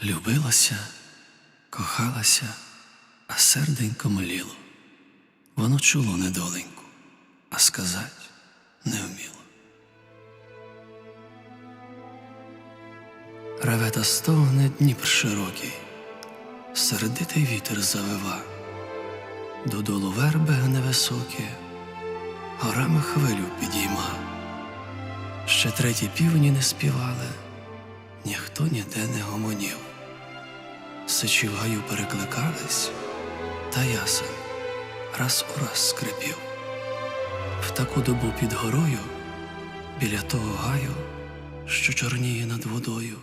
Любилася, кохалася, а серденько мліло. Воно чуло недоленьку, а сказать не вміло. Реве та стогне Дніпр широкий, сердитий вітер завива, додолу верби невисокі, горами хвилю підійма. Ще треті півні не співали, ніхто ніде не гомонів. Сичі в гаю перекликались, та ясен раз у раз скрипів. В таку добу під горою, біля того гаю, що чорніє над водою,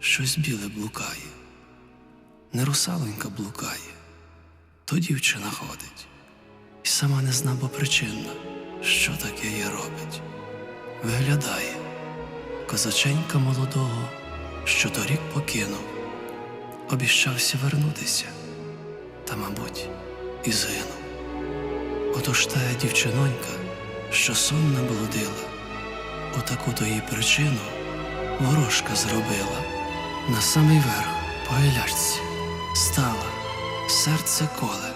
щось біле блукає. Не русалонька блукає, то дівчина ходить, і сама не зна, бо причинна, що таке їй робить. Виглядає козаченька молодого, що торік покинув, обіщався вернутися, та, мабуть, і згинув. Отож тая дівчинонька, що сонна блудила, отаку то їй причину ворожка зробила. На самий верх по гілячці стала, серце коле,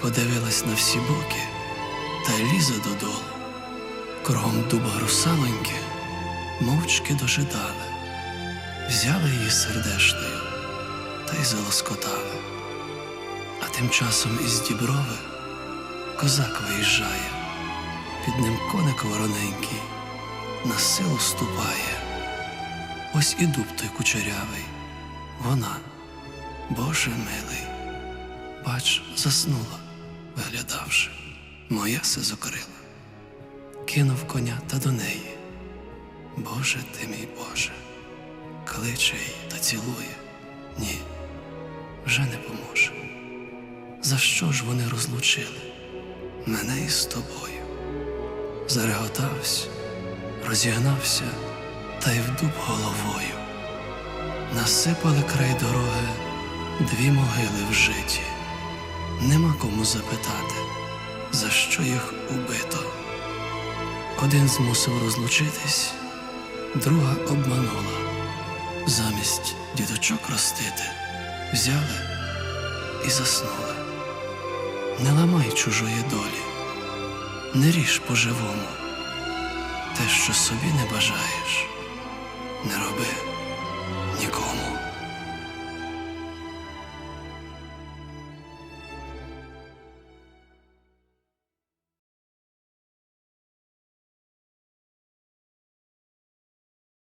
подивилась на всі боки та лізе додолу. Кругом дуба русалоньки мовчки дожидали, взяли її сердешною та й залоскотали. А тим часом із діброви козак виїжджає, під ним коник вороненький на силу ступає. Ось і дуб той кучерявий, вона, Боже милий, бач, заснула, виглядавши, моя се закрила кинув коня та до неї. Боже ти мій Боже, кличе її та цілує. Ні, вже не поможе. За що ж вони розлучили мене із тобою? Зареготався, розігнався та й в дуб головою. Насипали край дороги дві могили в житті. Нема кому запитати, за що їх убито. Один змусив розлучитись, друга обманула. Замість діточок ростити, взяли і заснули. Не ламай чужої долі, не ріж по-живому. Те, що собі не бажаєш, не роби нікому.